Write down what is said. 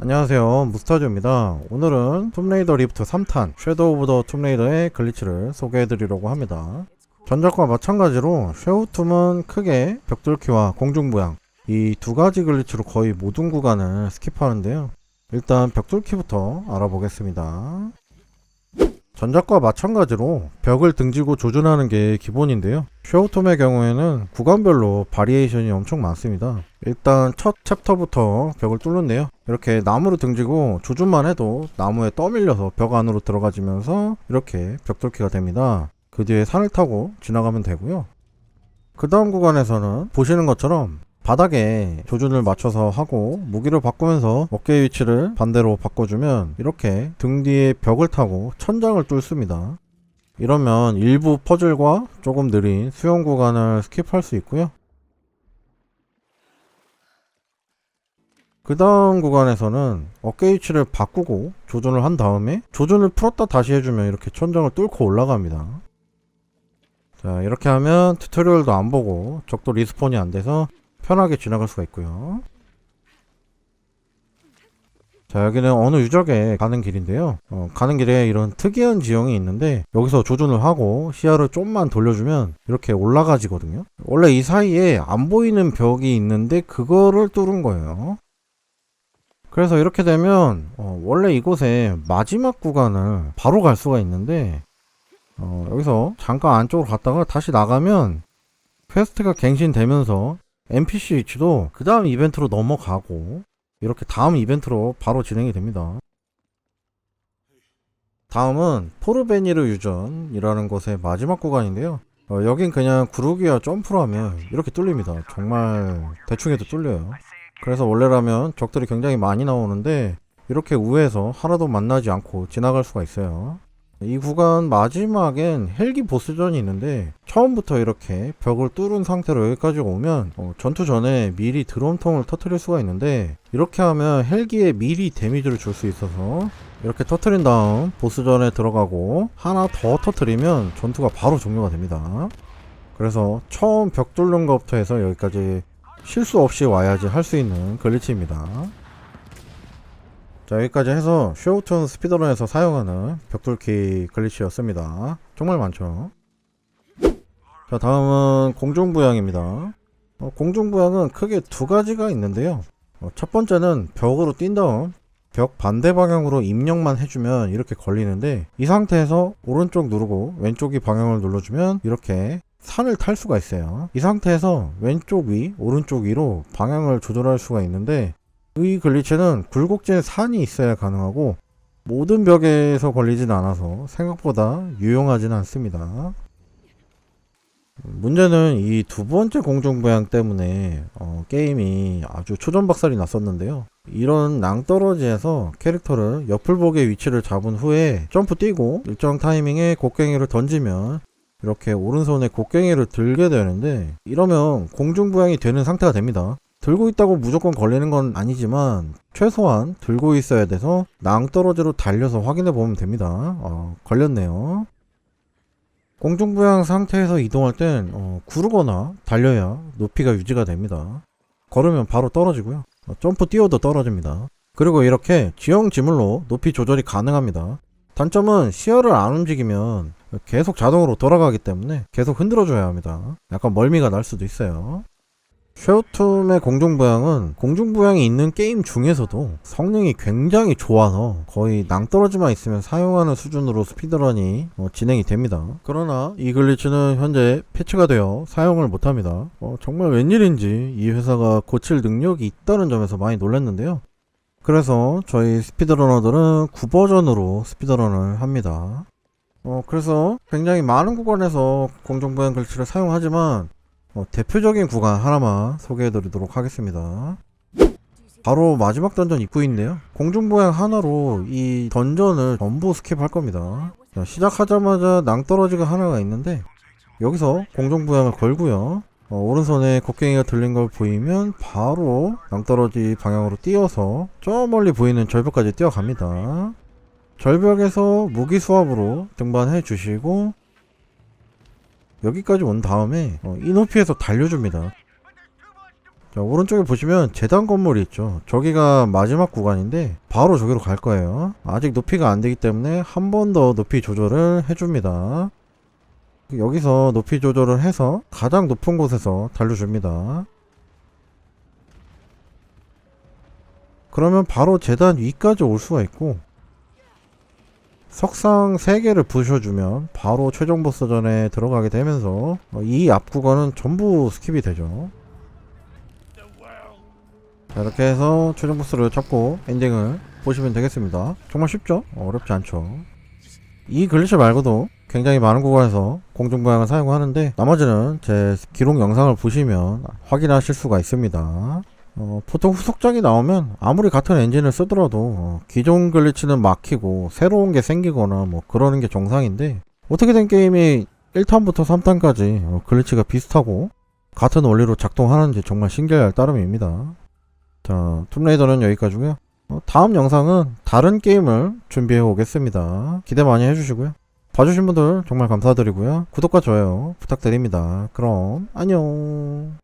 안녕하세요. 무스타즈입니다. 오늘은 툼레이더 리프트 3탄 섀도우 오브 더 툼레이더의 글리치를 소개해드리려고 합니다. 전작과 마찬가지로 쉐우툼은 크게 벽돌키와 공중부양 이 두 가지 글리치로 거의 모든 구간을 스킵하는데요. 일단 벽돌키부터 알아보겠습니다 전작과 마찬가지로 벽을 등지고 조준하는 게 기본인데요 쉐우툼의 경우에는 구간별로 바리에이션이 엄청 많습니다 일단 첫 챕터부터 벽을 뚫는데요 이렇게 나무로 등지고 조준만 해도 나무에 떠밀려서 벽 안으로 들어가지면서 이렇게 벽돌키가 됩니다. 그 뒤에 산을 타고 지나가면 되고요. 그 다음 구간에서는 보시는 것처럼 바닥에 조준을 맞춰서 하고 무기를 바꾸면서 어깨 위치를 반대로 바꿔주면 이렇게 등 뒤에 벽을 타고 천장을 뚫습니다. 이러면 일부 퍼즐과 조금 느린 수영 구간을 스킵할 수 있고요. 그 다음 구간에서는 어깨 위치를 바꾸고 조준을 한 다음에 조준을 풀었다 다시 해주면 이렇게 천장을 뚫고 올라갑니다. 자 이렇게 하면 튜토리얼도 안 보고 적도 리스폰이 안 돼서 편하게 지나갈 수가 있고요. 자 여기는 어느 유적에 가는 길인데요. 어, 가는 길에 이런 특이한 지형이 있는데 여기서 조준을 하고 시야를 좀만 돌려주면 이렇게 올라가지거든요. 원래 이 사이에 안 보이는 벽이 있는데 그거를 뚫은 거예요. 그래서 이렇게 되면 어, 원래 이곳에 마지막 구간을 바로 갈 수가 있는데 어, 여기서 잠깐 안쪽으로 갔다가 다시 나가면 퀘스트가 갱신되면서 NPC 위치도 그 다음 이벤트로 넘어가고 이렇게 다음 이벤트로 바로 진행이 됩니다. 다음은 포르베니르 유전이라는 곳의 마지막 구간인데요. 어, 여긴 그냥 구르기와 점프로 하면 이렇게 뚫립니다. 정말 대충 해도 뚫려요. 그래서 원래라면 적들이 굉장히 많이 나오는데 이렇게 우회해서 하나도 만나지 않고 지나갈 수가 있어요. 이 구간 마지막엔 헬기 보스전이 있는데 처음부터 이렇게 벽을 뚫은 상태로 여기까지 오면 어, 전투 전에 미리 드럼통을 터트릴 수가 있는데 이렇게 하면 헬기에 미리 데미지를 줄 수 있어서 이렇게 터트린 다음 보스전에 들어가고 하나 더 터트리면 전투가 바로 종료가 됩니다. 그래서 처음 벽 뚫는 것부터 해서 여기까지 실수 없이 와야지 할 수 있는 글리치입니다. 자 여기까지 해서 쇼우툰 스피드런에서 사용하는 벽돌키 글리치였습니다. 정말 많죠. 자 다음은 공중부양입니다. 어, 공중부양은 크게 두 가지가 있는데요. 어, 첫 번째는 벽으로 뛴 다음 벽 반대 방향으로 입력만 해주면 이렇게 걸리는데 이 상태에서 오른쪽 누르고 왼쪽이 방향을 눌러주면 이렇게 산을 탈 수가 있어요. 이 상태에서 왼쪽 위, 오른쪽 위로 방향을 조절할 수가 있는데 이 글리치는 굴곡진 산이 있어야 가능하고 모든 벽에서 걸리진 않아서 생각보다 유용하진 않습니다. 문제는 이 두 번째 공중부양 때문에 어, 게임이 아주 초전박살이 났었는데요. 이런 낭떠러지에서 캐릭터를 옆을복의 위치를 잡은 후에 점프 뛰고 일정 타이밍에 곡괭이를 던지면 이렇게 오른손에 곡괭이를 들게 되는데 이러면 공중부양이 되는 상태가 됩니다. 들고 있다고 무조건 걸리는 건 아니지만 최소한 들고 있어야 돼서 낭떠러지로 달려서 확인해 보면 됩니다. 어, 걸렸네요. 공중부양 상태에서 이동할 땐 어, 구르거나 달려야 높이가 유지가 됩니다. 걸으면 바로 떨어지고요. 어, 점프 뛰어도 떨어집니다. 그리고 이렇게 지형 지물로 높이 조절이 가능합니다. 단점은 시야를 안 움직이면 계속 자동으로 돌아가기 때문에 계속 흔들어줘야 합니다. 약간 멀미가 날 수도 있어요. 쉐어툼의 공중부양은 공중부양이 있는 게임 중에서도 성능이 굉장히 좋아서 거의 낭떠러지만 있으면 사용하는 수준으로 스피드런이 어, 진행이 됩니다. 그러나 이 글리치는 현재 패치가 되어 사용을 못합니다. 어, 정말 웬일인지 이 회사가 고칠 능력이 있다는 점에서 많이 놀랐는데요. 그래서 저희 스피드러너들은 9버전으로 스피드런을 합니다. 어, 그래서 굉장히 많은 구간에서 공중부양 글씨를 사용하지만 어, 대표적인 구간 하나만 소개해 드리도록 하겠습니다. 바로 마지막 던전 입구인데요. 공중부양 하나로 이 던전을 전부 스킵할 겁니다. 자, 시작하자마자 낭떠러지가 하나가 있는데 여기서 공중부양을 걸고요. 어, 오른손에 곡괭이가 들린 걸 보이면 바로 낭떠러지 방향으로 뛰어서 저 멀리 보이는 절벽까지 뛰어갑니다. 절벽에서 무기 수압으로 등반해 주시고 여기까지 온 다음에 어, 이 높이에서 달려줍니다. 자, 오른쪽에 보시면 재단 건물이 있죠. 저기가 마지막 구간인데 바로 저기로 갈 거예요. 아직 높이가 안 되기 때문에 한 번 더 높이 조절을 해줍니다. 여기서 높이 조절을 해서 가장 높은 곳에서 달려줍니다. 그러면 바로 재단 위까지 올 수가 있고 석상 3개를 부셔주면 바로 최종 보스전에 들어가게 되면서 어, 이앞 구간은 전부 스킵이 되죠. 자, 이렇게 해서 최종 보스를 잡고 엔딩을 보시면 되겠습니다. 정말 쉽죠? 어렵지 않죠. 이 글리치 말고도 굉장히 많은 구간에서 공중부양을 사용하는데 나머지는 제 기록 영상을 보시면 확인하실 수가 있습니다. 어, 보통 후속작이 나오면 아무리 같은 엔진을 쓰더라도 어, 기존 글리치는 막히고 새로운 게 생기거나 뭐 그러는 게 정상인데 어떻게 된 게임이 1탄부터 3탄까지 어, 글리치가 비슷하고 같은 원리로 작동하는지 정말 신기할 따름입니다. 자, 툼레이더는 여기까지고요. 어, 다음 영상은 다른 게임을 준비해 오겠습니다. 기대 많이 해주시고요. 봐주신 분들 정말 감사드리고요. 구독과 좋아요 부탁드립니다. 그럼 안녕.